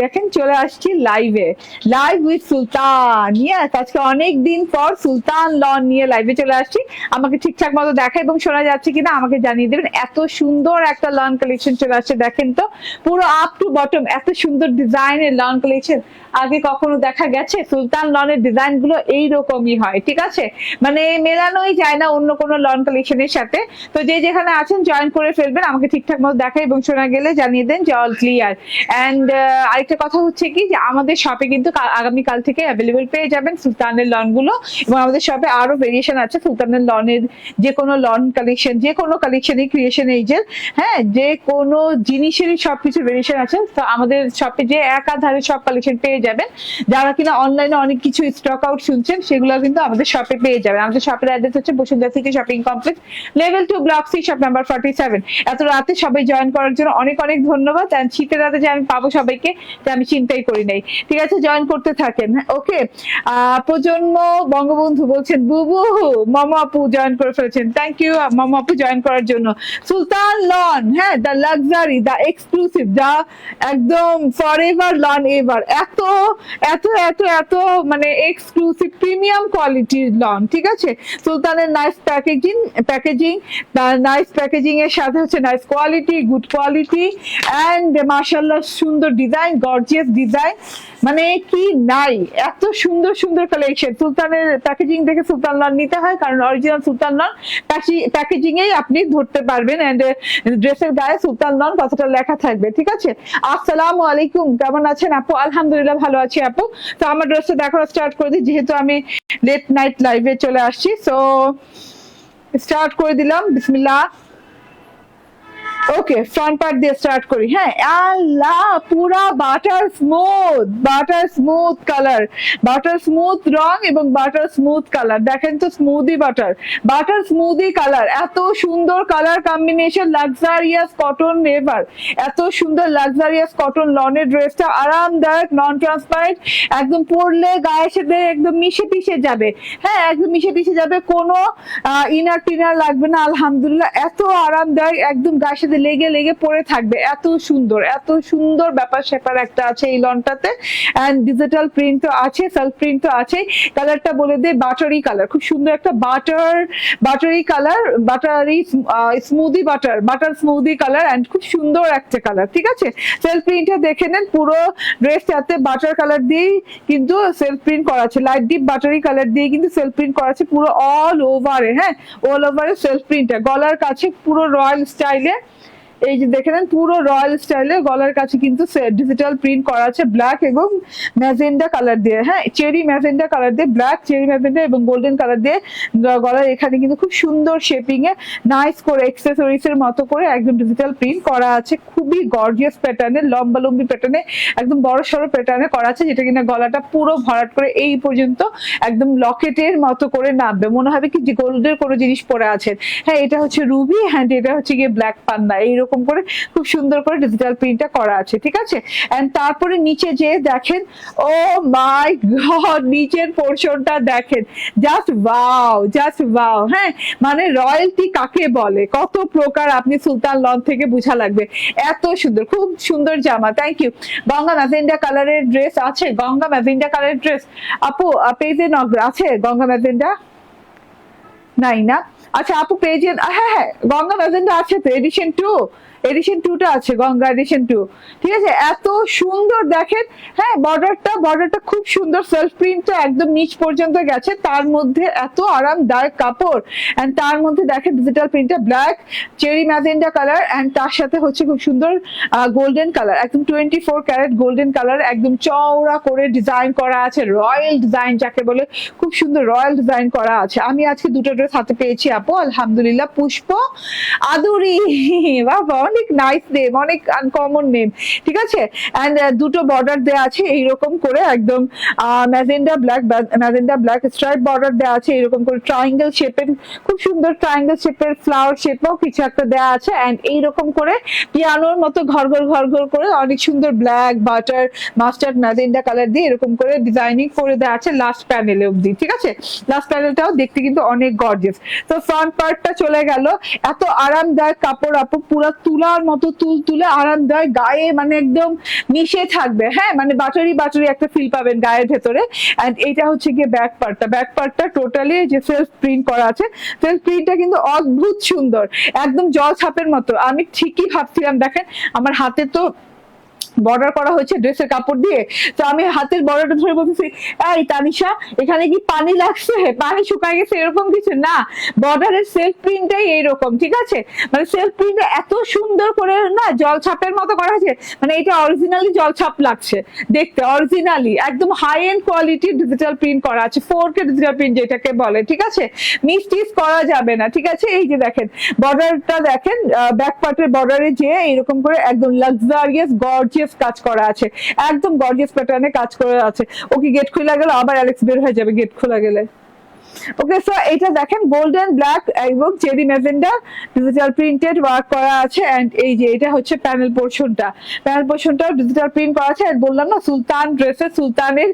দেখেন, চলে আসছি লাইভে লাইভ উইথ সুলতান। আজকে পর সুলতান লন নিয়ে লাইভে চলে আসছি। আমাকে ঠিকঠাক মতো দেখা এবং শোনা যাচ্ছে কিনা, আমাকে জানিয়ে দেবেন। এত সুন্দর একটা লন কালেকশন চলে আসছে, দেখেন তো। পুরো আপ টু বটম এত সুন্দর ডিজাইনের লন কালেকশন আগে কখনো দেখা গেছে? সুলতান লনের ডিজাইনগুলো এইরকমই হয়, ঠিক আছে? মানে মেলানোই যায় না অন্য কোনো লন কালেকশনের সাথে। তো যে যেখানে আছেন জয়েন করে ফেলবেন। আমাকে ঠিকঠাক মতো দেখা এবং শোনা গেলে জানিয়ে দেন যে অল ক্লিয়ার অ্যান্ড আরেকটা কথা হচ্ছে কি যে আমাদের শপে কিন্তু আগামীকাল থেকে অ্যাভেলেবেল পেয়ে যাবেন সুলতানের লনগুলো এবং আমাদের শপে আরও ভেরিয়েশন আছে। সুলতানের লনের যে কোনো লন কালেকশন যে কোনো কালেকশনই ক্রিয়েশন এইজের হ্যাঁ যে কোনো জিনিসেরই সবকিছু ভেরিয়েশন আছে। তো আমাদের শপে যে একাধারে সব কালেকশন পেয়ে যাবেন। যারা কিনা অনলাইনে অনেক কিছু স্টক আউট শুনছেন, সেগুলো কিন্তু আমাদের শপে পেয়ে যাবেন। আমাদের শপের অ্যাড্রেস হচ্ছে Bashundhara city shopping complex level two block C shop number forty seven এত রাতে সবাই জয়েন করার জন্য অনেক অনেক ধন্যবাদ শীতের রাতে যে আমি পাবো সবাইকে, যে আমি চিন্তাই করি নাই। ঠিক আছে জয়েন করতে থাকেন। ওকে প্রজন্ম বঙ্গবন্ধু বলছেন, বুবু, মামা আপু জয়েন করে ফেলেছেন। থ্যাংক ইউ মামা আপু জয়েন করার জন্য। সুলতান লন হ্যাঁ the luxury the exclusive the একদম ফর এভার লন এভার এত এত এত এত মানে এক্সক্লুসিভ প্রিমিয়াম কোয়ালিটির লন ঠিক আছে? সুলতানের nice packaging packaging nice packaging এর সাথে হচ্ছে nice quality good quality and মার্শাল্লাহ সুন্দর ডিজাইন গর্জিয়াস ডিজাইন মানে কি নাই? এত সুন্দর সুন্দর কালেকশন সুলতানের প্যাকেজিং দেখে সুলতান লন নিতে হয়, কারণ অরিজিনাল সুলতান লন প্যাকেজিং এই আপনি ধরতে পারবেন এন্ড ড্রেসের গায়ে সুলতান লন কথাটা লেখা থাকবে, ঠিক আছে? আসসালামু আলাইকুম, কেমন আছেন আপু? আলহামদুলিল্লাহ ভালো আছি আপু। তো আমার ড্রেসটা দেখানো স্টার্ট করে দিই, যেহেতু আমি লেট নাইট লাইভে চলে আসছি। সো স্টার্ট করে দিলাম, বিসমিল্লাহ। ওকে ফ্রন্ট পার্ট দিয়ে স্টার্ট করি। হ্যাঁ আল্লাহ, পুরা butter smooth butter smooth colour butter smooth রং এবং বাটার স্মুথ কালার দেখেন তো smoothie butter butter smoothie colour এত সুন্দর colour combination luxurious cotton never এত সুন্দর লাক্সারিয়াস কটন লনের ড্রেসটা আরামদায়ক নন ট্রান্সপারেন্ট একদম পরলে গায়ের সাথে একদম মিশে টিশে যাবে। হ্যাঁ একদম মিশে টিশে যাবে, কোনো ইনার টিনার লাগবে না, আলহামদুলিল্লাহ। এত আরামদায়ক, একদম গায়ের সাথে লেগে লেগে পড়ে থাকবে। এত সুন্দর এত সুন্দর ব্যাপার স্যাপার একটা আছে এই লনটাতে। অ্যান্ড ডিজিটাল প্রিন্টও আছে সেলফ প্রিন্টও আছে। কালারটা বলে দে বাটারি কালার খুব সুন্দর একটা butter buttery colour buttery smoothie butter butter smoothie colour and খুব সুন্দর একটা কালার ঠিক আছে? সেলফ প্রিন্টটা দেখে নেন, পুরো ড্রেসটাতে বাটার কালার দিয়েই কিন্তু সেলফ প্রিন্ট করা আছে। লাইট ডিপ বাটারি কালার দিয়ে কিন্তু সেলফ প্রিন্ট করা আছে, পুরো অল ওভারে হ্যাঁ? অল ওভারে সেলফ প্রিন্টটা গলার কাছে পুরো রয়্যাল স্টাইলে এই যে দেখে নেন, পুরো রয়্যাল স্টাইলে গলার কাছে কিন্তু ডিজিটাল প্রিন্ট করা আছে ব্ল্যাক এবং ম্যাজেন্ডা কালার দিয়ে। হ্যাঁ চেরি ম্যাজেন্ডা কালার দিয়ে ব্ল্যাক চেরি ম্যাজেন্ডা এবং গোল্ডেন কালার দিয়ে গলার এখানে কিন্তু খুব সুন্দর শেপিং এ নাইস করে এক্সেসরিজ এর মতো করে একদম ডিজিটাল প্রিন্ট করা আছে। খুবই গর্জিয়াস প্যাটার্নে লম্বা লম্বি প্যাটার্নে একদম বড় সড়ো প্যাটার্নে করা আছে, যেটা কিনা গলাটা পুরো ভরাট করে এই পর্যন্ত একদম লকেটের মতো করে নামবে। মনে হবে কি যে গোল্ডের কোনো জিনিস পরে আছেন হ্যাঁ এটা হচ্ছে রুবি হ্যাঁ এটা হচ্ছে গিয়ে ব্ল্যাক পান্না। এইরকম করে খুব সুন্দর করে ডিজিটাল প্রিন্টটা করা আছে, ঠিক আছে? এন্ড তারপরে নিচে যে দেখেন ও মাই গড নিচের পোর্শনটা দেখেন। জাস্ট ওয়াও জাস্ট ওয়াও হ্যাঁ? মানে রয়্যালটি কাকে বলে? কত প্রকার আপনি সুলতান লন থেকে বুঝা লাগবে। এত সুন্দর, খুব সুন্দর জামা থ্যাংক ইউ গঙ্গা ম্যাজেন্ডা কালারের ড্রেস আছে? গঙ্গা ম্যাজেন্ডা কালারের ড্রেস আপু পেজে নগর আছে গঙ্গা ম্যাজেন্ডা? নাই না? আচ্ছা আপু পেজে হ্যাঁ হ্যাঁ গঙ্গা ম্যাজেন্ডা আছে তো এডিশন টু এডিশন টুটা আছে, গঙ্গা এডিশন টু ঠিক আছে? এত সুন্দর দেখেন। হ্যাঁ বর্ডারটা বর্ডারটা খুব সুন্দর। সেলফ প্রিন্টটা একদম নিচ পর্যন্ত গেছে। তার মধ্যে এত আরামদায়ক কাপড়। এন্ড তার মধ্যে দেখেন ডিজিটাল প্রিন্টটা black cherry magenta colour and তার সাথে হচ্ছে খুব সুন্দর গোল্ডেন কালার একদম twenty four carat golden colour একদম চওড়া করে ডিজাইন করা আছে। রয়্যাল ডিজাইন যাকে বলে, খুব সুন্দর রয়্যাল ডিজাইন করা আছে। আমি আজকে দুটো ড্রেস হাতে পেয়েছি, আপু। আলহামদুলিল্লাহ, পুষ্প, আদুরি। বাবা অনেক নাইস নেম অনেক আনকমন নেম ঠিক আছে? এন্ড দুটো বর্ডার দেওয়া আছে এইরকম করে একদম magenta black magenta black stripe border দেওয়া আছে এরকম করে ট্রায়াঙ্গেল শেপের খুব সুন্দর ট্রায়াঙ্গেল শেপের ফ্লাওয়ার শেপও কিছু একটা দেওয়া আছে এন্ড এইরকম করে পিয়ানোর মতো ঘর ঘর ঘর ঘর করে অনেক সুন্দর black butter mustard magenta colour দিয়ে এরকম করে ডিজাইনিং করে দেওয়া আছে লাস্ট প্যানেলে অবধি, ঠিক আছে? লাস্ট প্যানেলটাও দেখতে কিন্তু অনেক গর্জিয়াস তো ফ্রন্ট পার্টটা চলে গেল, এত আরামদায়ক কাপড় আপু, পুরো তুলার মতো তুল তুলে আরামদায়ক গায়ে মানে একদম মিশে থাকবে। হ্যাঁ মানে বাটারি বাটারি একটা ফিল পাবেন গায়ের ভেতরে। অ্যান্ড এটা হচ্ছে গিয়ে ব্যাক পার্টটা ব্যাক পার্টটা টোটালি যে সেলফ প্রিন্ট করা আছে সেলফ প্রিন্টটা কিন্তু অদ্ভুত সুন্দর। একদম জল ছাপের মতো। আমি ঠিকই ভাবছিলাম, দেখেন, আমার হাতে তো বর্ডার করা হয়েছে ড্রেসের কাপড় দিয়ে। তো আমি হাতের বর্ডারটা ধরে বলতেছি, এই তানিশা, এখানে কি পানি লাগছে? পানি শুকায় গেছে, এরকম কিছু? না বর্ডারের সেলফ প্রিন্টটাই এইরকম, ঠিক আছে? মানে সেলফ প্রিন্ট এত সুন্দর করে না জল ছাপের মতো করা হয়েছে মানে এটা অরিজিনালি জল ছাপ লাগছে, দেখতে অরিজিনালি একদম হাই এন্ড কোয়ালিটির ডিজিটাল প্রিন্ট করা আছে ফোর কে ডিজিটাল প্রিন্ট যেটাকে বলে, ঠিক আছে? মিস টিস করা যাবে না, ঠিক আছে? এই যে দেখেন বর্ডারটা দেখেন ব্যাক পার্টের বর্ডারে যে এরকম করে একদম লাক্সারিয়াস গর্জিয়াস কাজ করা আছে। একদম গর্জিয়াস প্যাটার্নে কাজ করা আছে। ও কি গেট খুলে গেল? আবার অ্যালেক্স বের হয়ে যাবে গেট খোলা গেলে। ওকে সো এটা দেখেন গোল্ডেন ব্ল্যাক এবং ম্যাজেন্ডা ডিজিটাল প্রিন্টেড ওয়ার্ক করা আছে এন্ড এই যে এটা হচ্ছে প্যানেল পোর্শনটা প্যানেল পোর্শনটা ডিজিটাল প্রিন্ট করা আছে বললাম না, সুলতান ড্রেসে সুলতানের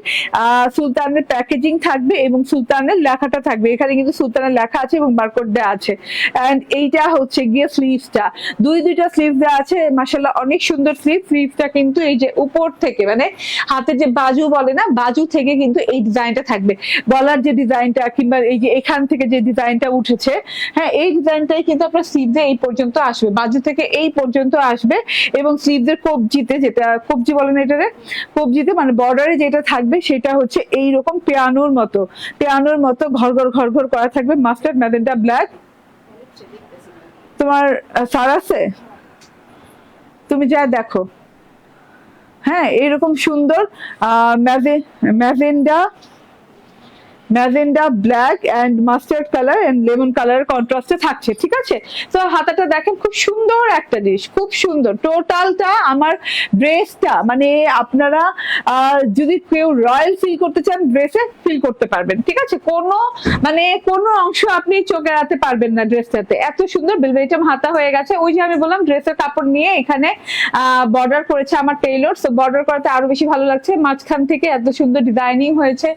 সুলতানের প্যাকেজিং থাকবে এবং সুলতানের লেখাটা থাকবে। এখানে কিন্তু সুলতানের লেখা আছে এবং বারকোড দেওয়া আছে। এইটা হচ্ছে গিয়ে স্লিভসটা দুই, দুইটা স্লিভ দেওয়া আছে মাসাল্লাহ অনেক সুন্দর স্লিভ স্লিভটা কিন্তু এই যে উপর থেকে মানে হাতের যে বাজু বলে না, বাজু থেকে কিন্তু এই ডিজাইনটা থাকবে। গলার যে ডিজাইনটা কিংবা এই যে এখান থেকে যে ডিজাইনটা উঠেছে হ্যাঁ এই ডিজাইনটাই কিন্তু আপনার স্লিভে এই পর্যন্ত আসবে বাজু থেকে এই পর্যন্ত আসবে এবং স্লিভদের কবজিতে যেটা, কবজি বলেন এটারে কবজিতে মানে বর্ডারে যেটা থাকবে সেটা হচ্ছে এই রকম পেয়ানোর মতো পেয়ানোর মতো ঘর ঘর ঘর ঘর করা থাকবে মাস্টার্ড ম্যাজেন্টা ব্ল্যাক তোমার সার আছে? তুমি যা দেখো। হ্যাঁ এরকম সুন্দর magenta magenta, black and mustard colour and lemon কালারের কন্ট্রাস্টে থাকছে, ঠিক আছে? তো হাতাটা দেখেন, খুব সুন্দর একটা জিনিস, খুব সুন্দর। টোটালটা আমার ড্রেসটা মানে আপনারা যদি কেউ রয়্যাল ফিল করতে চান ড্রেসে ফিল করতে পারবেন, ঠিক আছে? কোনো মানে কোনো অংশ আপনি চোখে এড়াতে পারবেন না ড্রেসটাতে এত সুন্দর বেলবেরিটাম হাতা হয়ে গেছে। ওই যে আমি বললাম ড্রেসের কাপড় নিয়ে এখানে বর্ডার করেছে আমার টেইলর সো বর্ডার করাতে আরও বেশি ভালো লাগছে। মাঝখান থেকে এত সুন্দর ডিজাইনিং হয়েছে,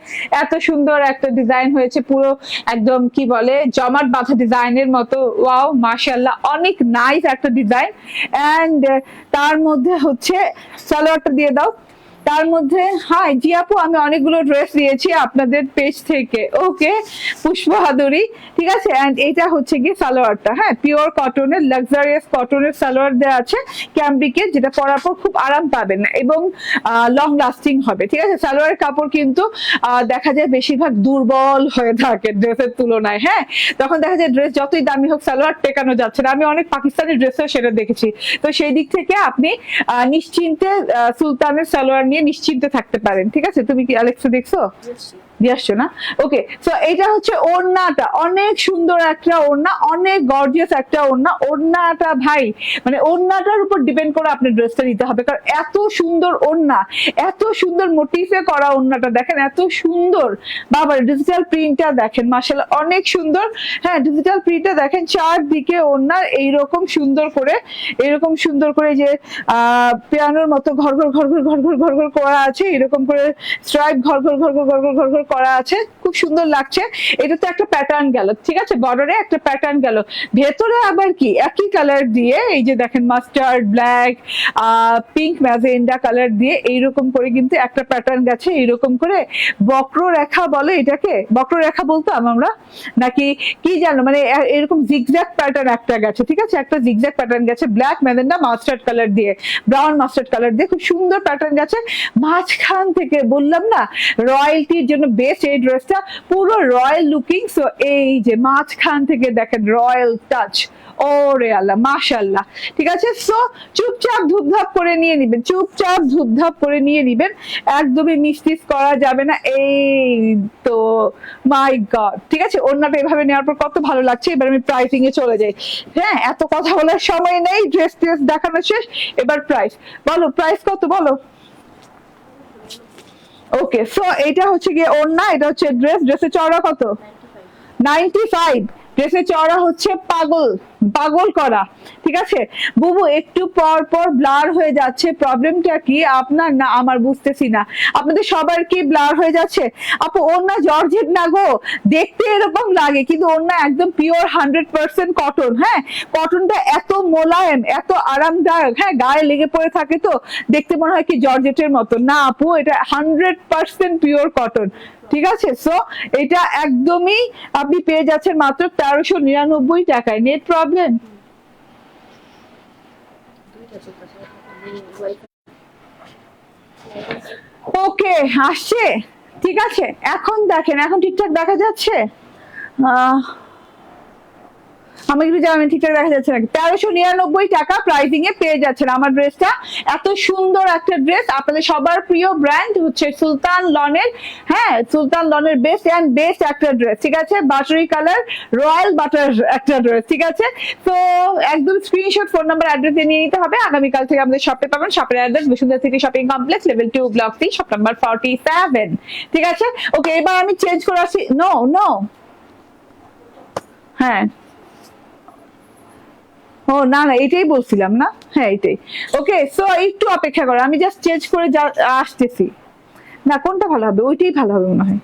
এত সুন্দর একটা ডিজাইন হয়েছে পুরো একদম কি বলে, জমাট বাঁধা ডিজাইনের মতো। ওয়াও মাশাল্লাহ অনেক নাইস একটা ডিজাইন এন্ড তার মধ্যে হচ্ছে সালোয়ারটা দিয়ে দাও। তার মধ্যে হাই জি আপু, আমি অনেকগুলো ড্রেস দিয়েছি আপনাদের পেজ থেকে। ওকে পুষ্পহাদুরি ঠিক আছে? এন্ড এটা হচ্ছে গিয়ে সালোয়ারটা। হ্যাঁ পিওর কটনের লাক্সারিয়াস কটনের সালোয়ার দেওয়া আছে ক্যাম্ব্রিকের যেটা পরার পর খুব আরাম পাবেন এবং লং লাস্টিং হবে। ঠিক আছে? সালোয়ারের কাপড় কিন্তু দেখা যায় বেশিরভাগ দুর্বল হয়ে থাকে ড্রেসের তুলনায়। হ্যাঁ তখন দেখা যায় ড্রেস যতই দামি হোক, সালোয়ার টেকানো যাচ্ছে না। আমি অনেক পাকিস্তানি ড্রেসেও সেটা দেখেছি। তো সেই দিক থেকে আপনি নিশ্চিন্তে সুলতানের সালোয়ার নিয়ে নিশ্চিন্তে থাকতে পারেন ঠিক আছে? তুমি কি আলেক্সা দেখছ? দিয়ে না ওকে সো এটা হচ্ছে ওড়নাটা অনেক সুন্দর একটা ওড়না অনেক গর্জিয়াস একটা ওড়না ওড়নাটা ভাই মানে ওড়নাটার উপর ডিপেন্ড করে আপনি ড্রেসটা নিতে হবে কারণ এত সুন্দর ওড়না এত সুন্দর মোটিফে করা ওড়নাটা দেখেন এত সুন্দর বাবা ডিজিটাল প্রিন্টটা দেখেন মাসাল অনেক সুন্দর হ্যাঁ ডিজিটাল প্রিন্টটা দেখেন চারদিকে ওড়নার এইরকম সুন্দর করে এরকম সুন্দর করে যে পিয়ানোর মতো ঘর ঘর ঘর ঘর ঘর ঘর ঘর ঘর করা আছে এরকম করে স্ট্রাইপ ঘর ঘর ঘর ঘর ঘর ঘর ঘর করা আছে, খুব সুন্দর লাগছে। এটা তো একটা প্যাটার্ন গেল, ঠিক আছে? বর্ডারে একটা প্যাটার্ন গেল। ভেতরে আবার কি? একই কালার দিয়ে, এই যে দেখেন mustard black pink magenta colour দিয়ে এইরকম করে কিন্তু একটা প্যাটার্ন গেছে, এইরকম করে বক্ররেখা বলে এটাকে? বক্ররেখা বলতাম আমরা? নাকি কি জানো? মানে এরকম জিগজ্যাগ প্যাটার্ন একটা গেছে, ঠিক আছে? একটা জিগজ্যাগ প্যাটার্ন গেছে ব্ল্যাক ম্যাজেন্ডা মাস্টার্ড কালার দিয়ে ব্রাউন মাস্টার্ড কালার দিয়ে, খুব সুন্দর প্যাটার্ন গেছে। মাঝখান থেকে বললাম না রয়্যালটির জন্য বেস্ট এই ড্রেসটা পুরো রয়্যাল লুকিং সো এই যে মাঝখান থেকে দেখেন রয়্যাল টাচ ওরে আল্লাহ মাশাল্লাহ ঠিক আছে? সো চুপচাপ ধুপধাপ করে নিয়ে নিবেন, চুপচাপ ধুপধাপ করে নিয়ে নিবেন, একদমই মিসটিস করা যাবে না। এই তো মাই গড ঠিক আছে? অন্যটা এভাবে নেওয়ার পর কত ভালো লাগছে, এবার আমি প্রাইসিং এ চলে যাই। হ্যাঁ এত কথা বলার সময় নেই ড্রেস ট্রেস দেখানো শেষ, এবার প্রাইস বলো প্রাইস কত বলো? ওকে সো এটা হচ্ছে গিয়ে ওড়না এটা হচ্ছে ড্রেস ড্রেসের চওড়া কত? নাইনটি ফাইভ ড্রেসের চওড়া হচ্ছে পাগল। পাগল করা, ঠিক আছে? বুবু, একটু পর পর ব্লার হয়ে যাচ্ছে। প্রবলেমটা কি? আপনার না, আমার বুঝতেছি না। আপনাদের সবার কি ব্লার হয়ে যাচ্ছে? আপু ওর না জর্জেট না গো? দেখতে এরকম লাগে, কিন্তু ওর না একদম পিওর হান্ড্রেড পার্সেন্ট কটন হ্যাঁ? কটনটা এত মোলায়েম, এত আরামদায়ক হ্যাঁ? গায়ে লেগে পড়ে থাকে তো? দেখতে মনে হয় কি জর্জেটের মতো। না, আপু, এটা হান্ড্রেড পার্সেন্ট পিওর কটন ঠিক আছে? সো এটা একদমই আপনি পেয়ে যাচ্ছেন মাত্র তেরোশো নিরানব্বই টাকায়। নেট প্রবলেম ওকে আসছে। ঠিক আছে এখন দেখেন এখন ঠিকঠাক দেখা যাচ্ছে? আহ, আমাকে একটু জানাবেন ঠিকঠাক দেখা যাচ্ছে নাকি তেরোশো নিরানব্বই টাকা প্রাইসিং এ পেয়ে যাচ্ছেন আমার ড্রেসটা এত সুন্দর একটা ড্রেস আপনাদের সবার প্রিয় ব্র্যান্ড হচ্ছে সুলতান লনের হ্যাঁ সুলতান লনের বেস্ট অ্যান্ড বেস্ট একটা ড্রেস ঠিক আছে? বাটারি কালার রয়্যাল বাটার একটা ড্রেস ঠিক আছে? তো একদম স্ক্রিনশট ফোন নাম্বার অ্যাড্রেস নিয়ে নিতে হবে। আগামীকাল থেকে আমাদের শপে পাবেন। শপের address Bashundhara city shopping complex level two block C shop number forty seven ঠিক আছে? ওকে এবার আমি চেঞ্জ করে আসি। নো নো হ্যাঁ। ও, না না, এটাই বলছিলাম, না? হ্যাঁ এটাই। ওকে সো একটু অপেক্ষা করো, আমি জাস্ট চেঞ্জ করে যা- আসতেছি। না, কোনটা ভালো হবে? ওইটাই ভালো হবে মনে হয়।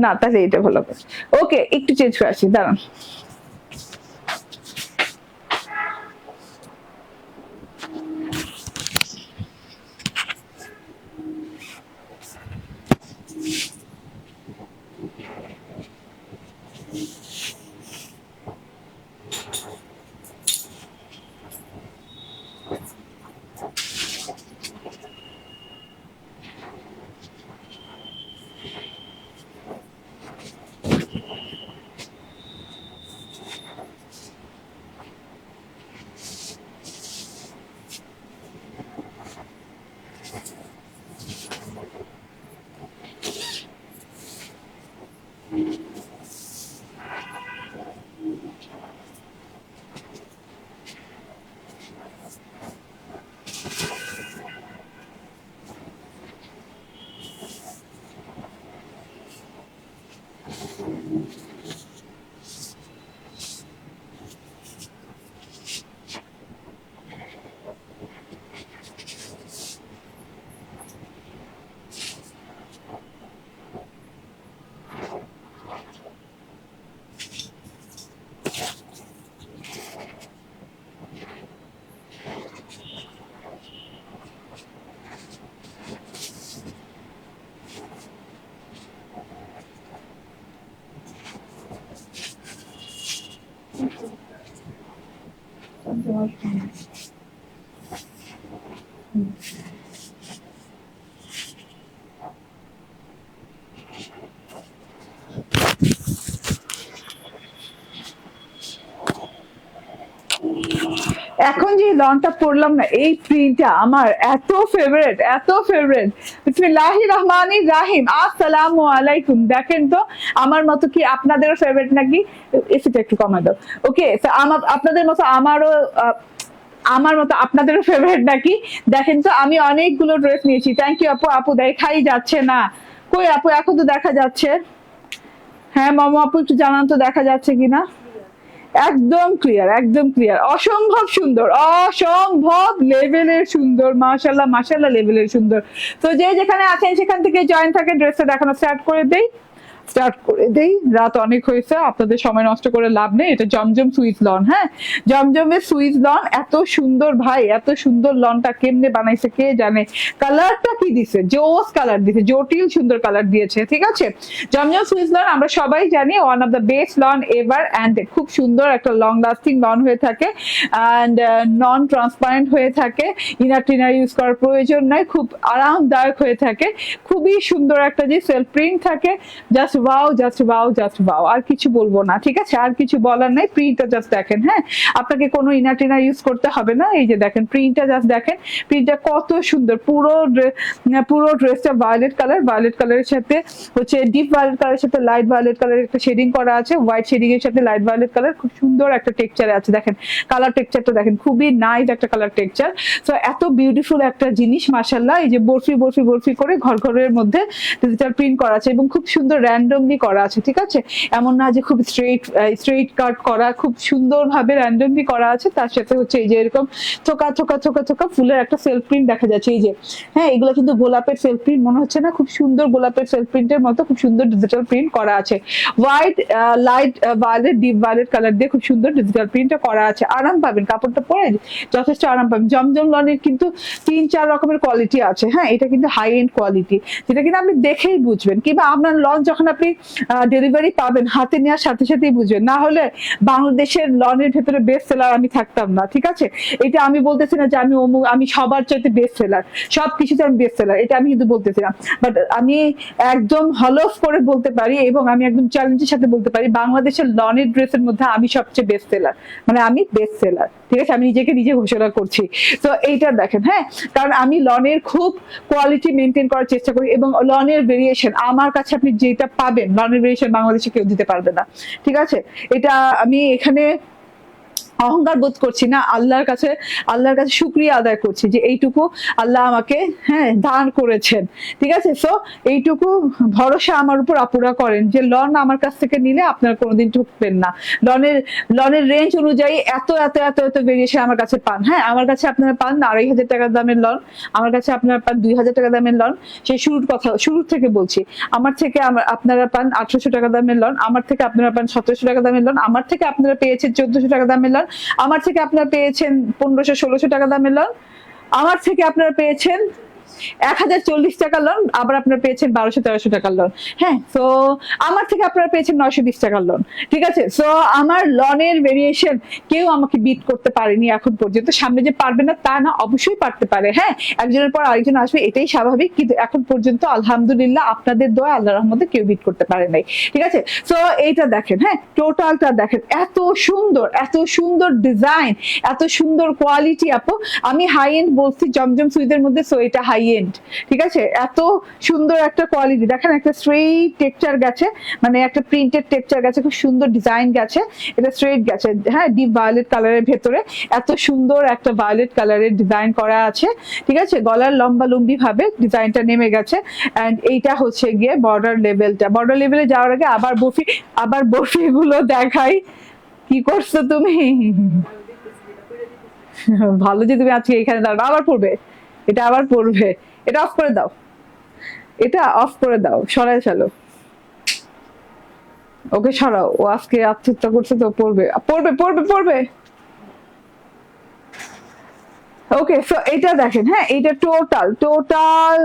না, তাহলে এটা ভালো হবে। ওকে, একটু চেঞ্জ করে আসি, দাঁড়ান। এখন যে লনটা পড়লাম না এই প্রিন্টটা আমার এত ফেভারিট এত ফেভারিট বিসমিল্লাহির রহমানির রাহিম আসসালামু আলাইকুম দেখেন তো, আমার মতো কি আপনাদেরও ফেভারিট নাকি? এসিটা একটু দাও। ওকে আমার আপনাদের মতো আমারও আমার মতো ফেভারিট নাকি? দেখেন তো, আমি অনেকগুলো ড্রেস নিয়েছি। থ্যাংক ইউ আপু আপু দেখাই যাচ্ছে না। কই আপু, এখন তো দেখা যাচ্ছে। হ্যাঁ মামা আপু, একটু জানান তো, দেখা যাচ্ছে কিনা? একদম ক্লিয়ার একদম ক্লিয়ার অসম্ভব সুন্দর, অসম্ভব লেভেলের সুন্দর মাশাল্লাহ মাশাল্লাহ লেভেলের সুন্দর। তো যে যেখানে আছেন, সেখান থেকে জয়েন থাকে ড্রেসটা দেখানো স্টার্ট করে দেই। স্টার্ট করে দেই। রাত অনেক হয়েছে, আপনাদের সময় নষ্ট করে লাভ নেই। এটা জমজম সুইচ লন হ্যাঁ? জমজমের সুইচ লন, এত সুন্দর ভাই, এত সুন্দর লনটা কেমনে বানাইছে কে জানে? কালারটা কি দিছে? জোস কালার দিছে, জটিল সুন্দর কালার দিয়েছে, ঠিক আছে? জমজম সুইচ লন আমরা সবাই জানি one of the best lawn ever and খুব সুন্দর একটা লং লাস্টিং লন হয়ে থাকে অ্যান্ড নন ট্রান্সপারেন্ট হয়ে থাকে। ইনার টিনার ইউজ করার প্রয়োজন নাই, খুব আরামদায়ক হয়ে থাকে। খুবই সুন্দর একটা যে সেলফ প্রিন্ট থাকে just wow just wow just wow আর কিছু বলব না, ঠিক আছে? আর কিছু বলার নাই প্রিন্টটা জাস্ট দেখেন হ্যাঁ? আপনাকে কোনো ইনার টিনার ইউজ করতে হবে না, এই যে দেখেন প্রিন্টটা জাস্ট দেখেন প্রিন্টটা কত সুন্দর, পুরো পুরো ড্রেসটা ভায়োলেট কালার ভায়োলেট কালারের সাথে হচ্ছে ডিপ ভায়োলেট কালারের সাথে লাইট ভায়োলেট কালারের একটা শেডিং করা আছে হোয়াইট শেডিং এর সাথে লাইট ভায়োলেট কালার খুব সুন্দর একটা টেক্সচারে আছে, দেখেন কালার টেক্সচারটা দেখেন, খুবই নাইস একটা কালার টেক্সচার তো এত বিউটিফুল একটা জিনিস মাসাল্লাহ এই যে বরফি বরফি বরফি করে ঘর ঘরের মধ্যে ডিজিটাল প্রিন্ট করা আছে এবং খুব সুন্দর র্যান্ডম র্যান্ডমলি করা আছে, ঠিক আছে? এমন না যে খুব স্ট্রেট স্ট্রেট কাট করা, খুব সুন্দরভাবে র্যান্ডমলি করা আছে, তার সাথে হচ্ছে এই যে এরকম থোকা থোকা থোকা থোকা ফুলের একটা সেলফ প্রিন্ট দেখা যাচ্ছে, এই যে। হ্যাঁ এগুলো কিন্তু গোলাপের সেলফ প্রিন্ট মনে হচ্ছে না খুব সুন্দর গোলাপের সেলফ প্রিন্টের মতো, খুব সুন্দর ডিজিটাল প্রিন্ট করা আছে। White light violet deep violet colour দিয়ে খুব সুন্দর ডিজিটাল প্রিন্টটা করা আছে। আরাম পাবেন, কাপড়টা পরে যথেষ্ট আরাম পাবেন। জমজম লনের কিন্তু তিন, চার রকমের কোয়ালিটি আছে হ্যাঁ এটা কিন্তু হাই এন্ড কোয়ালিটি যেটা কিন্তু আপনি দেখেই বুঝবেন, কিংবা আপনার লন যখন আপনি ডেলিভারি পাবেন, হাতে নেওয়ার সাথে সাথেই বুঝবেন। না হলে বাংলাদেশের লনের ভেতরে বেস্ট সেলার আমি থাকতাম না, ঠিক আছে? এটা আমি বলতেছি না যে আমি অমুক, আমি সবার চাইতে বেস্ট সেলার সব কিছুতে আমি বেস্ট সেলার এটা আমি কিন্তু বলতেছি না। বাট আমি একদম হলফ করে বলতে পারি এবং আমি একদম চ্যালেঞ্জের সাথে বলতে পারি, বাংলাদেশের লনের ড্রেসের মধ্যে আমি সবচেয়ে বেস্ট সেলার মানে আমি বেস্ট সেলার ঠিক আছে? আমি নিজেকে নিজে ঘোষণা করছি। তো এইটা দেখেন হ্যাঁ? কারণ আমি লনের খুব কোয়ালিটি মেনটেন করার চেষ্টা করি এবং লনের ভেরিয়েশন আমার কাছে আপনি যেটা পাবেন নন বাংলাদেশে কেউ দিতে পারবে না। ঠিক আছে? এটা আমি এখানে অহংকার বোধ করছি না, আল্লাহর কাছে আল্লাহর কাছে শুক্রিয়া আদায় করছি যে এইটুকু আল্লাহ আমাকে হ্যাঁ দান করেছেন। ঠিক আছে? সো এইটুকু ভরসা আমার উপর আপুরা করেন যে লন আমার কাছ থেকে নিলে আপনারা কোনোদিন ঠকবেন না। লনের লনের রেঞ্জ অনুযায়ী এত এত এত এত ভেরিয়েশন আমার কাছে পান। হ্যাঁ আমার কাছে আপনারা পান আড়াই হাজার টাকা দামের লন, আমার কাছে আপনারা পান দুই হাজার টাকা দামের লন। সেই শুরুর কথা, শুরুর থেকে বলছি, আমার থেকে আপনারা পান আঠারোশো টাকা দামের লন, আমার থেকে আপনারা পান সতেরোশো টাকা দামের লন, আমার থেকে আপনারা পেয়েছেন চোদ্দশো টাকা দামের লন আমার থেকে আপনারা পেয়েছেন পনেরোশো ষোলোশো টাকা দামের লন আমার থেকে আপনারা পেয়েছেন এক হাজার চল্লিশ টাকার লোন আবার আপনারা পেয়েছেন বারোশো তেরোশো টাকার লোন হ্যাঁ তো আমার থেকে আপনারা পেয়েছেন নয়শো বিশ টাকার লোন ঠিক আছে? সো আমার লনের ভেরিয়েশন কেউ আমাকে বিট করতে পারেনি এখন পর্যন্ত। সামনে যে পারবে না, তা না, অবশ্যই পারতে পারে। হ্যাঁ একজনের পর আরেকজন আসবে, এটাই স্বাভাবিক। কিন্তু এখন পর্যন্ত, আলহামদুলিল্লাহ, আপনাদের দোয়া আল্লাহ রহমতে কেউ বিট করতে পারে নাই। ঠিক আছে? সো এইটা দেখেন হ্যাঁ টোটালটা দেখেন। এত সুন্দর এত সুন্দর ডিজাইন এত সুন্দর কোয়ালিটি আপু। আমি হাই এন্ড বলছি, জমজম সুইদের মধ্যে সো এটা হাই এন্ড ঠিক আছে? এত সুন্দর একটা কোয়ালিটি দেখেন একটা স্ট্রেইট টেক্সচার গেছে মানে একটা প্রিন্টেড টেক্সচার গেছে, খুব সুন্দর ডিজাইন গেছে, এটা স্ট্রেইট গেছে। হ্যাঁ ডিপ ভায়োলেট কালারের ভেতরে এত সুন্দর একটা ভায়োলেট কালারের ডিজাইন করা আছে। ঠিক আছে? গলার লম্বা লম্বি ভাবে ডিজাইনটা নেমে গেছে। এন্ড এইটা হচ্ছে গিয়ে বর্ডার লেভেলটা বর্ডার লেভেলে যাওয়ার আগে আবার বফি আবার বফি গুলো দেখাই। কি করছ তুমি? ভালো যে তুমি আজকে এখানে দাঁড়াও। আবার পড়বে। এটা আবার পড়বে। এটা অফ করে দাও। এটা অফ করে দাও সরাই চালো ওকে সরাও, ও আজকে আত্মহত্যা করছে তো পড়বে। পড়বে পড়বে পড়বে। ওকে সো এটা দেখেন হ্যাঁ এটা টোটাল টোটাল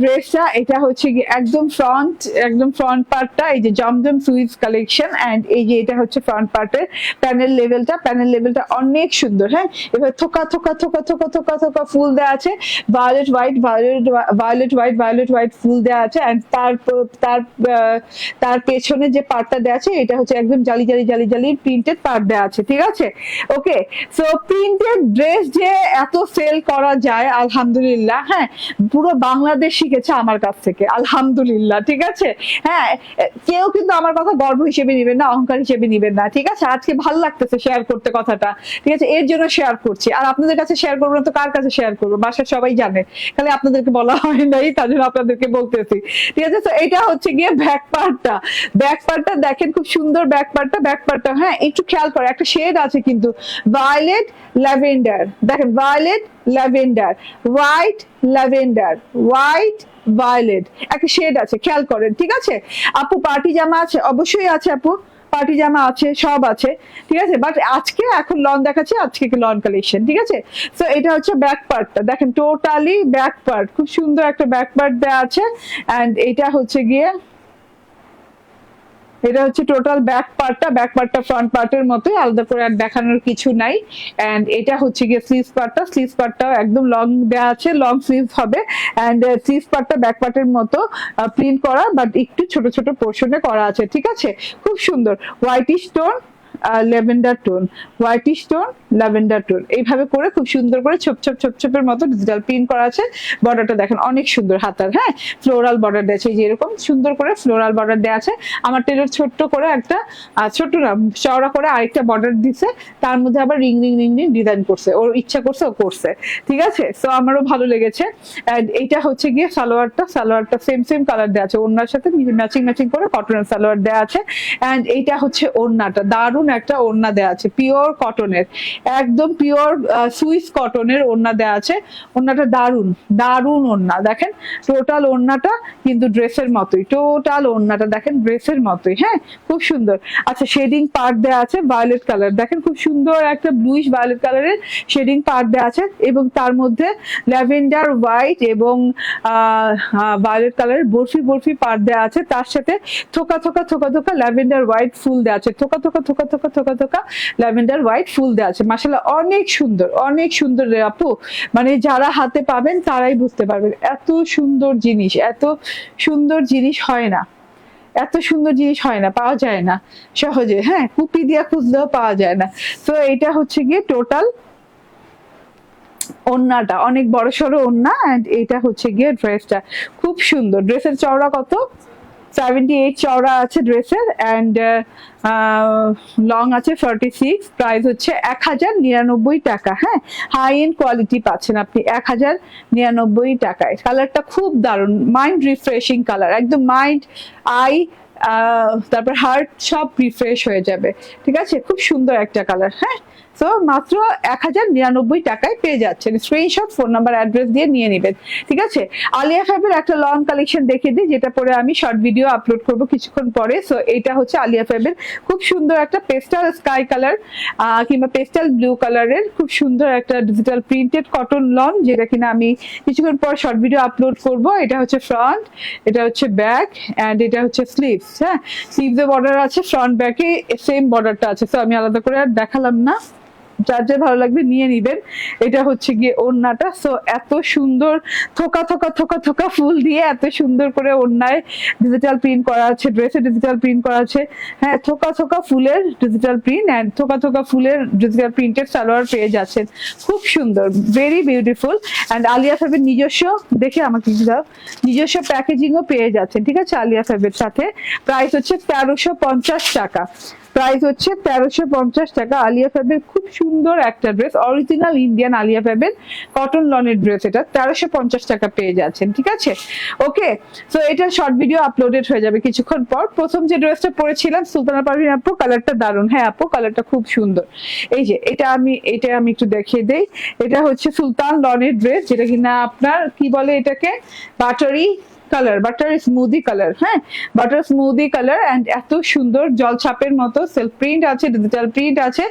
ড্রেসটা এটা হচ্ছে কি একদম ফ্রন্ট একদম ফ্রন্ট পার্টটা এই যে জমজম সুইচ কালেকশন এন্ড এই যে এটা হচ্ছে ফ্রন্ট পার্টের প্যানেল লেভেলটা প্যানেল লেভেলটা অনেক সুন্দর হ্যাঁ এবার থোকা থোকা থোকা থোকা থোকা থোকা ফুল দেওয়া আছে violet white violet violet white violet white ফুল দেওয়া আছে অ্যান্ড তার তার তার পেছনে যে পার্টটা দেওয়া আছে, এটা হচ্ছে একদম জালি জালি জালি জালি প্রিন্টেড পার্ট দেওয়া আছে, ঠিক আছে? ওকে সো প্রিন্টেড ড্রেস যে এত সেল করা যায়, আলহামদুলিল্লাহ। হ্যাঁ পুরো বাংলাদেশ শিখেছে আমার কাছ থেকে, আলহামদুলিল্লাহ, ঠিক আছে? হ্যাঁ কেউ কিন্তু আমার কথা গর্ব হিসেবে নিবেন না, অহংকার হিসেবে নিবেন না, ঠিক আছে? আজকে ভালো লাগতেছে শেয়ার করতে কথাটা, ঠিক আছে? এর জন্য শেয়ার করছি। আর আপনাদের কাছে শেয়ার করব না তো কার কাছে শেয়ার করব? বাসার সবাই জানে। খালি আপনাদেরকে বলা হয় নাই, তার জন্য আপনাদেরকে বলতেছি, ঠিক আছে? তো এটা হচ্ছে গিয়ে ব্যাক পার্টটা ব্যাক পার্টটা দেখেন, খুব সুন্দর ব্যাক পার্টটা ব্যাক পার্টটা হ্যাঁ একটু খেয়াল করে। একটা শেড আছে কিন্তু ভায়োলেট ল্যাভেন্ডার দেখেন violet lavender white lavender white violet একটা শেড আছে, খেয়াল করেন, ঠিক আছে? আপু পার্টি জামা আছে, অবশ্যই আছে আপু পার্টি জামা আছে, সব আছে, ঠিক আছে? বাট আজকে এখন লন দেখাচ্ছে, আজকে লন কালেকশন ঠিক আছে? তো এটা হচ্ছে ব্যাক পার্টটা দেখেন টোটালি ব্যাক পার্ট খুব সুন্দর একটা ব্যাক পার্ট দেওয়া আছে এন্ড এটা হচ্ছে গিয়ে এটা হচ্ছে টোটাল ব্যাক পার্টটা ব্যাক পার্টটা ফ্রন্ট পার্টের মতোই, আলাদা করে আর দেখানোর কিছু নাই। এন্ড এটা হচ্ছে গিয়ে স্লিভ পার্টটা স্লিভ পার্টটাও একদম লং দেওয়া আছে লং স্লিভ হবে। এন্ড স্লিভ পার্টটা ব্যাক পার্টের মতো প্রিন্ট করা বাট একটু ছোট ছোট পোর্শনে করা আছে, ঠিক আছে? খুব সুন্দর। White stone lavender tone, whitish tone, lavender tone. এইভাবে করে খুব সুন্দর করে ছোপ ছোপ ছোপ ছোপের মতো ডিজিটাল প্রিন্ট করা আছে। বর্ডারটা দেখেন অনেক সুন্দর হাতার হ্যাঁ? ফ্লোরাল বর্ডার দেওয়া আছে, এই যে এরকম সুন্দর করে ফ্লোরাল বর্ডার দেওয়া আছে। আমার টেলার ছোট্ট করে একটা ছোট্ট না, চওড়া করে আরেকটা বর্ডার দিছে। তার মধ্যে আবার ring ring ring ring design করছে। ওর ইচ্ছা করছে, ও করছে। ঠিক আছে? তো আমারও ভালো লেগেছে। এইটা হচ্ছে গিয়ে সালোয়ারটা। সালোয়ারটা সেম সেম কালার দেওয়া আছে। ওড়নার সাথে ম্যাচিং ম্যাচিং করে কটনের সালোয়ার দেওয়া আছে। অ্যান্ড এইটা হচ্ছে ওড়নাটা। দারুণ একটা ওড়না দেওয়া আছে পিওর কটনের একদম পিওর সুইস কটনের ওড়না দেওয়া আছে। ওড়নাটা দারুণ দারুণ ওড়না। দেখেন টোটাল ওড়নাটা কিন্তু ড্রেসের মতোই টোটাল ওড়নাটা দেখেন ড্রেসের মতোই হ্যাঁ? খুব সুন্দর। আচ্ছা শেডিং পার্ট দেওয়া আছে ভায়োলেট কালার দেখেন খুব সুন্দর একটা ব্লুইশ ভায়োলেট কালারের শেডিং পার্ট দেওয়া আছে এবং তার মধ্যে ল্যাভেন্ডার হোয়াইট এবং ভায়োলেট কালারের বরফি বরফি পার্ট দেওয়া আছে। তার সাথে থোকা থোকা থোকা থোকা ল্যাভেন্ডার হোয়াইট ফুল দেওয়া আছে। থোকা থোকা থোকা থোকা থোকা থোকা থোকা ল্যাভেন্ডার হোয়াইট ফুল দেওয়া আছে। মাসাল্লাহ অনেক সুন্দর অনেক সুন্দর রে আপু। মানে যারা হাতে পাবেন, তারাই বুঝতে পারবেন এত সুন্দর জিনিস, এত সুন্দর জিনিস হয় না। এত সুন্দর জিনিস হয় না, পাওয়া যায় না, সহজে। হ্যাঁ কুপি দিয়া খুঁজলেও পাওয়া যায় না। তো এটা হচ্ছে গিয়ে টোটাল ওন্নাটা, অনেক বড় সড়ো ওন্না অ্যান্ড এটা হচ্ছে গিয়ে ড্রেসটা। খুব সুন্দর। ড্রেসের চওড়া কত? সেভেন্টি এইট চওড়া আছে ড্রেসের অ্যান্ড লং আছে ফর্টি সিক্স প্রাইস হচ্ছে এক হাজার নিরানব্বই টাকা হ্যাঁ? হাই এন্ড কোয়ালিটি পাচ্ছেন আপনি এক হাজার নিরানব্বই টাকায়। কালারটা খুব দারুণ মাইন্ড রিফ্রেশিং কালার একদম মাইন্ড আই তারপর হার্ট সব রিফ্রেশ হয়ে যাবে। ঠিক আছে? খুব সুন্দর একটা কালার হ্যাঁ? তো মাত্র এক হাজার নিরানব্বই টাকায় পেয়ে যাচ্ছেন। স্ক্রিনশট ফোন নাম্বার অ্যাড্রেস দিয়ে নিয়ে নেবেন। ঠিক আছে? আলিয়া ফ্যাবের একটা লং কালেকশন দেখিয়ে দিই, যেটা পরে আমি শর্ট ভিডিও আপলোড করব কিছুক্ষণ পরে। সো এটা হচ্ছে আলিয়া ফ্যাবের খুব সুন্দর একটা পেস্টাল স্কাই কালার কিংবা পেস্টাল ব্লু কালারের খুব সুন্দর একটা ডিজিটাল প্রিন্টেড কটন লং যেটা কিনা আমি কিছুক্ষণ পর শর্ট ভিডিও আপলোড করব। এটা হচ্ছে ফ্রন্ট এটা হচ্ছে ব্যাক অ্যান্ড এটা হচ্ছে হ্যাঁ স্লিভসে বর্ডার আছে ফ্রন্ট ব্যাকে সেম বর্ডারটা আছে। তো আমি আলাদা করে আর দেখালাম না। যার যার ভালো লাগবে নিয়ে নিবেন। এটা হচ্ছে গিয়ে ওড়নাটা। সো এত সুন্দর থোকা থোকা থোকা থোকা ফুল দিয়ে এত সুন্দর করে ওড়নায় ডিজিটাল প্রিন্ট করা আছে ড্রেসে ডিজিটাল প্রিন্ট করা আছে। হ্যাঁ থোকা থোকা ফুলের ডিজিটাল প্রিন্ট অ্যান্ড থোকা থোকা ফুলের ডিজিটাল প্রিন্টের সালোয়ার পেয়ে যাচ্ছেন। খুব সুন্দর ভেরি বিউটিফুল অ্যান্ড আলিয়া সাহেবের নিজস্ব, দেখে আমাকে দাও, নিজস্ব প্যাকেজিংও পেয়ে যাচ্ছেন। ঠিক আছে, আলিয়া সাহেবের সাথে। প্রাইস হচ্ছে তেরোশো পঞ্চাশ টাকা। প্রাইস হচ্ছে তেরোশো পঞ্চাশ টাকা। আলিয়া ফ্যাবের খুব সুন্দর একটা ড্রেস অরিজিনাল ইন্ডিয়ান আলিয়া ফ্যাবের কটন লনের ড্রেস এটা, তেরোশো পঞ্চাশ টাকা পেয়ে যাচ্ছেন, ঠিক আছে? ওকে তো এটা শর্ট ভিডিও আপলোডেড হয়ে যাবে কিছুক্ষণ পর। প্রথম যে ড্রেসটা পরেছিলাম, সুলতানা পারভিন আপু কালারটা দারুণ। হ্যাঁ আপু কালারটা খুব সুন্দর। এই যে, এটা আমি এটা আমি একটু দেখিয়ে দেই। এটা হচ্ছে সুলতান লনের ড্রেস, যেটা কিনা আপনার, কি বলে এটাকে? Buttery colour butter smoothie colour হ্যাঁ? বাটার স্মুদি কালার অ্যান্ড এত সুন্দর জলছাপের মতো সেলফ প্রিন্ট আছে ডিজিটাল প্রিন্ট আছে।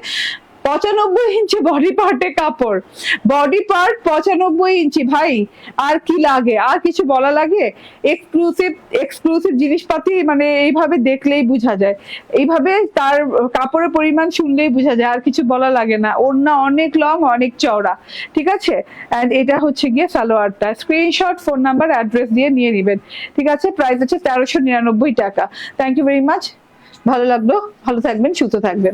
পঁচানব্বই ইঞ্চি বডি পার্টে কাপড়। বডি পার্ট পঁচানব্বই ইঞ্চি। ভাই, আর কি লাগে? আর কিছু বলা লাগে? এক্সক্লুসিভ এক্সক্লুসিভ জিনিসপাতি মানে এইভাবে দেখলেই বোঝা যায়। এইভাবে তার কাপড়ের পরিমাণ শুনলেই বোঝা যায়। আর কিছু বলা লাগে না। ওড়না অনেক লং, অনেক চওড়া। ঠিক আছে? অ্যান্ড এটা হচ্ছে গিয়ে সালোয়ারটা। স্ক্রিনশট ফোন নাম্বার অ্যাড্রেস দিয়ে নিয়ে নেবেন। ঠিক আছে? প্রাইস হচ্ছে তেরোশো নিরানব্বই টাকা। থ্যাংক ইউ ভেরি মাচ ভালো লাগল। ভালো থাকবেন, সুস্থ থাকবেন।